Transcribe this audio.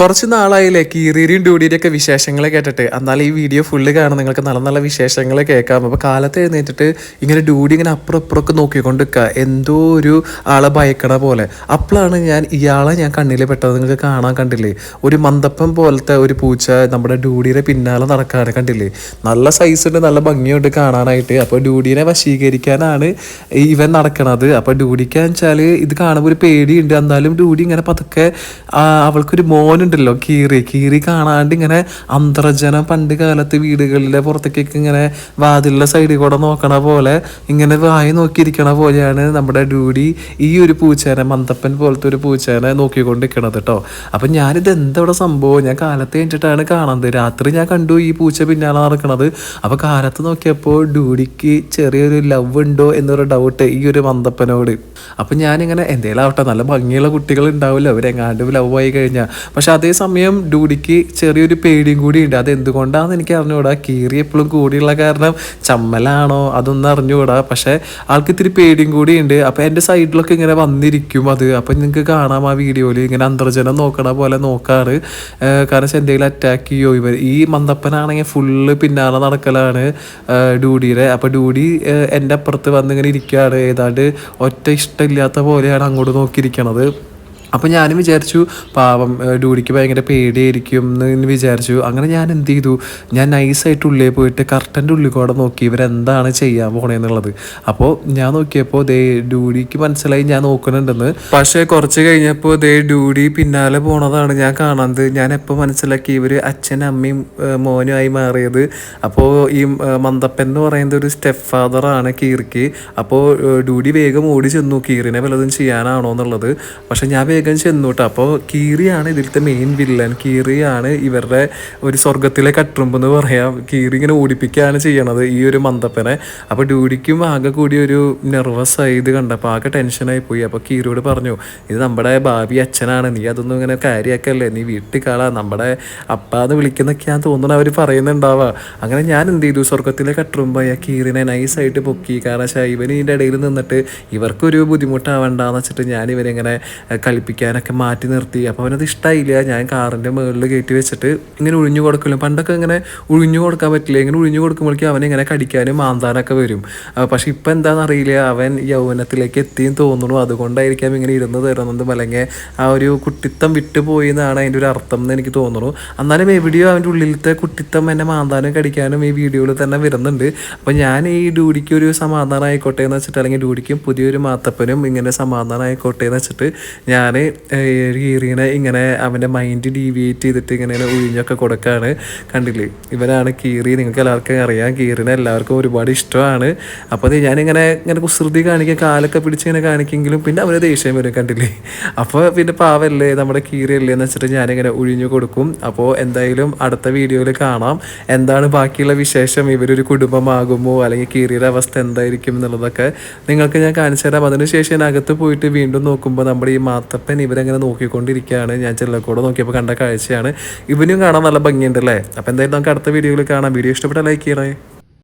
കുറച്ച് നാളായില്ലേ കീറിയും ഡ്യൂഡിയുടെയൊക്കെ വിശേഷങ്ങൾ കേട്ടിട്ട്. എന്നാൽ ഈ വീഡിയോ ഫുള്ള് കാണാൻ നിങ്ങൾക്ക് നല്ല നല്ല വിശേഷങ്ങൾ കേൾക്കാം. അപ്പോൾ കാലത്ത് എഴുന്നേറ്റിട്ട് ഇങ്ങനെ ഡ്യൂഡി ഇങ്ങനെ അപ്പുറം അപ്പുറമൊക്കെ നോക്കിക്കൊണ്ട് നിൽക്കുക എന്തോ ഒരു ആളെ ഭയക്കണ പോലെ. അപ്പോഴാണ് ഞാൻ ഇയാളെ ഞാൻ കണ്ണിൽ പെട്ടത്. നിങ്ങൾക്ക് കാണാൻ കണ്ടില്ലേ? ഒരു മന്ദപ്പം പോലത്തെ ഒരു പൂച്ച നമ്മുടെ ഡ്യൂഡിയുടെ പിന്നാലെ നടക്കാണ് കണ്ടില്ലേ? നല്ല സൈസ് ഉണ്ട് നല്ല ഭംഗിയുണ്ട് കാണാനായിട്ട്. അപ്പോൾ ഡ്യൂഡിനെ വശീകരിക്കാനാണ് ഇവൻ നടക്കണത്. അപ്പോൾ ഡ്യൂഡിക്കാന്ന് വെച്ചാൽ ഇത് കാണുമ്പോൾ ഒരു പേടിയുണ്ട്. എന്നാലും ഡ്യൂഡി ഇങ്ങനെ പതുക്കെ അവൾക്കൊരു അവൾക്കൊരു മോനുണ്ടല്ലോ കീറി കീറി കാണാണ്ട് ഇങ്ങനെ അന്തർജനം പണ്ട് കാലത്ത് വീടുകളിലെ പുറത്തേക്കൊക്കെ ഇങ്ങനെ വാതിലിലെ സൈഡിൽ കൂടെ നോക്കണ പോലെ ഇങ്ങനെ വായി നോക്കിയിരിക്കണ പോലെയാണ് നമ്മുടെ ഡ്യൂഡി ഈ ഒരു പൂച്ചേനെ മന്തപ്പൻ പോലത്തെ ഒരു പൂച്ചേനെ നോക്കിക്കൊണ്ട് നിൽക്കണത് കേട്ടോ അപ്പം ഞാനിത് എന്തവിടെ സംഭവം? ഞാൻ കാലത്ത് കഴിഞ്ഞിട്ടാണ് കാണുന്നത് രാത്രി ഞാൻ കണ്ടു ഈ പൂച്ച പിന്നാലെ നടക്കണത്. അപ്പോൾ കാലത്ത് നോക്കിയപ്പോൾ ഡ്യൂഡിക്ക് ചെറിയൊരു ലവ് ഉണ്ടോ എന്നൊരു ഡൗട്ട് ഈ ഒരു മന്തപ്പനോട്. അപ്പം ഞാനിങ്ങനെ എന്തേലും ആവട്ടെ നല്ല ഭംഗിയുള്ള കുട്ടികൾ ഉണ്ടാവില്ല. അവരെങ്ങാണ്ട് ലവ് ആയി കഴിഞ്ഞാൽ പക്ഷെ അതേസമയം ഡൂഡിക്ക് ചെറിയൊരു പേടിയും കൂടി ഉണ്ട് അത് എന്തുകൊണ്ടാണെന്ന് എനിക്ക് അറിഞ്ഞുകൂടാ കീറി എപ്പോഴും കൂടിയുള്ള കാരണം ചമ്മലാണോ അതൊന്നും അറിഞ്ഞുകൂടാ പക്ഷെ ആൾക്ക് ഇത്തിരി പേടിയും കൂടി ഉണ്ട് അപ്പം എന്റെ സൈഡിലൊക്കെ ഇങ്ങനെ വന്നിരിക്കും അത്. അപ്പം നിങ്ങൾക്ക് കാണാം ആ വീഡിയോയിൽ ഇങ്ങനെ അന്തർജനം നോക്കണ പോലെ നോക്കാറ്. കാരണം എന്തെങ്കിലും അറ്റാക്ക് ചെയ്യോ? ഇവർ ഈ മന്ദപ്പനാണെങ്കിൽ ഫുള്ള് പിന്നാലെ നടക്കലാണ് ഡൂഡിയുടെ. അപ്പോൾ ഡൂഡി എന്റെ അപ്പുറത്ത് വന്നിങ്ങനെ ഇരിക്കുകയാണ് ഏതാണ്ട് ഒറ്റ ഇഷ്ടമില്ലാത്ത പോലെയാണ് അങ്ങോട്ട് നോക്കിയിരിക്കണത്. അപ്പോൾ ഞാനും വിചാരിച്ചു പാവം ഡൂഡിക്ക് ഭയങ്കര പേടിയായിരിക്കും എന്ന് വിചാരിച്ചു. അങ്ങനെ ഞാൻ എന്ത് ചെയ്തു? ഞാൻ നൈസായിട്ട് ഉള്ളിൽ പോയിട്ട് കർട്ടന്റെ ഉള്ളിൽ കൂടെ നോക്കി ഇവരെന്താണ് ചെയ്യാൻ പോണേന്നുള്ളത് അപ്പോൾ ഞാൻ നോക്കിയപ്പോൾ ദേ ഡൂഡിക്ക് മനസ്സിലായി ഞാൻ നോക്കുന്നുണ്ടെന്ന്. പക്ഷേ കുറച്ച് കഴിഞ്ഞപ്പോൾ ദേ ഡൂഡി പിന്നാലെ പോണതാണ് ഞാൻ കാണുന്നത് ഞാൻ എപ്പോൾ മനസ്സിലാക്കി ഇവർ അച്ഛനും അമ്മയും മോനുമായി മാറിയത്. അപ്പോൾ ഈ മന്തപ്പൻ എന്ന് പറയുന്നത് ഒരു സ്റ്റെപ്പ് ഫാദറാണ് കീറിക്ക് അപ്പോൾ ഡൂഡി വേഗം ഓടി ചെന്നു കീറിനെ വല്ലതും ചെയ്യാനാണോ എന്നുള്ളത്. പക്ഷെ ഞാൻ വേഗം ചെന്നു കേട്ടോ അപ്പോൾ കീറിയാണ് ഇതിലത്തെ മെയിൻ വില്ലൻ കീറിയാണ് ഇവരുടെ ഒരു സ്വർഗത്തിലെ കട്ടുമ്പ് എന്ന് പറയാം. കീറി ഇങ്ങനെ ഓടിപ്പിക്കുകയാണ് ചെയ്യണത് ഈ ഒരു മന്ദപ്പനെ. അപ്പോൾ ഡ്യൂഡിക്കും ആകെ കൂടി ഒരു നെർവസ് ആയി ഇത് കണ്ടപ്പോൾ ആകെ ടെൻഷനായി പോയി. അപ്പോൾ കീറിയോട് പറഞ്ഞു ഇത് നമ്മുടെ ഭാവി അച്ഛനാണ്. നീ അതൊന്നും ഇങ്ങനെ കാര്യമാക്കല്ലേ നീ വീട്ടിൽ കാണാ നമ്മുടെ അപ്പാന്ന് വിളിക്കുന്നൊക്കെയാന്ന് തോന്നുന്നു അവർ പറയുന്നുണ്ടാവുക അങ്ങനെ ഞാൻ എന്ത് ചെയ്തു? സ്വർഗത്തിലെ കട്ടുറുമ്പായ കീറിനെ നൈസായിട്ട് പൊക്കി. കാരണം ശൈവനീന്റെ ഇടയിൽ നിന്നിട്ട് ഇവർക്കൊരു ബുദ്ധിമുട്ടാവണ്ടെന്ന് വെച്ചിട്ട് ഞാൻ ഇവരിങ്ങനെ ഏഹ്, കളിപ്പിക്കാനൊക്കെ മാറ്റി നിർത്തി. അപ്പോൾ അവനത് ഇഷ്ടമായില്ല ഞാൻ കാറിന്റെ മുകളിൽ കയറ്റി വെച്ചിട്ട് ഇങ്ങനെ ഒഴിഞ്ഞു കൊടുക്കില്ല. പണ്ടൊക്കെ ഇങ്ങനെ ഒഴിഞ്ഞു കൊടുക്കാൻ പറ്റില്ല. ഇങ്ങനെ ഒഴിഞ്ഞു കൊടുക്കുമ്പോഴേക്കും അവൻ ഇങ്ങനെ കടിക്കാനും മാന്താനൊക്കെ വരും. പക്ഷേ ഇപ്പം എന്താണെന്ന് അറിയില്ല. അവൻ യൗവനത്തിലേക്ക് എത്തിയും തോന്നുന്നു. അതുകൊണ്ടായിരിക്കാം ഇങ്ങനെ ഇരുന്ന് തരുന്നത് അല്ലെങ്കിൽ ആ ഒരു കുട്ടിത്തം വിട്ടുപോയി എന്നാണ് അതിന്റെ ഒരു അർത്ഥം എന്ന് എനിക്ക് തോന്നുന്നു. എന്നാലും എവിടെയോ അവന്റെ ഉള്ളിലത്തെ കുട്ടിത്തം എന്നെ മാന്താനും കടിക്കാനും ഈ വീഡിയോയിൽ തന്നെ വരുന്നുണ്ട്. അപ്പോൾ ഞാൻ ഈ ഡ്യൂഡിക്ക് ഒരു സമാധാനം ആയിക്കോട്ടെ എന്ന് വെച്ചിട്ട് അല്ലെങ്കിൽ ഡ്യൂഡിക്കും പുതിയൊരു മാത്തപ്പനും ഇങ്ങനെ സമാധാനം ആയിക്കോട്ടെ എന്ന് വെച്ചിട്ട് ഞാൻ കീറിനെ ഇങ്ങനെ അവന്റെ മൈൻഡ് ഡീവിയേറ്റ് ചെയ്തിട്ട് ഇങ്ങനെ ഒഴിഞ്ഞൊക്കെ കൊടുക്കുകയാണ് കണ്ടില്ലേ? ഇവനാണ് കീറി നിങ്ങൾക്ക് എല്ലാവർക്കും അറിയാം കീറിനെ എല്ലാവർക്കും ഒരുപാട് ഇഷ്ടമാണ്. അപ്പോൾ ഞാനിങ്ങനെ ഇങ്ങനെ കുസൃതി കാണിക്കുക കാലൊക്കെ പിടിച്ച് ഇങ്ങനെ കാണിക്കെങ്കിലും പിന്നെ അവന് ദേഷ്യം വരും കണ്ടില്ലേ? അപ്പോൾ പിന്നെ പാവല്ലേ നമ്മുടെ കീറിയല്ലേ എന്ന് വെച്ചിട്ട് ഞാനിങ്ങനെ ഒഴിഞ്ഞു കൊടുക്കും. അപ്പോൾ എന്തായാലും അടുത്ത വീഡിയോയിൽ കാണാം. എന്താണ് ബാക്കിയുള്ള വിശേഷം? ഇവരൊരു കുടുംബമാകുമോ? അല്ലെങ്കിൽ കീറിയുടെ അവസ്ഥ എന്തായിരിക്കും എന്നുള്ളതൊക്കെ നിങ്ങൾക്ക് ഞാൻ കാണിച്ചു തരാം. അതിനുശേഷം ഞാൻ അകത്ത് പോയിട്ട് വീണ്ടും നോക്കുമ്പോൾ നമ്മുടെ ഈ മാത്തപ്പൻ ഇവരങ്ങനെ നോക്കിക്കൊണ്ടിരിക്കുകയാണ്. ഞാൻ ചെല്ലക്കൂടെ നോക്കിയപ്പോൾ കണ്ട കാഴ്ചയാണ്. ഇവനും കാണാൻ നല്ല ഭംഗിയുണ്ട് അല്ലേ അപ്പോൾ എന്തായാലും നമുക്ക് അടുത്ത വീഡിയോയിൽ കാണാം. വീഡിയോ ഇഷ്ടപ്പെട്ടാൽ ലൈക്ക് ചെയ്യണേ.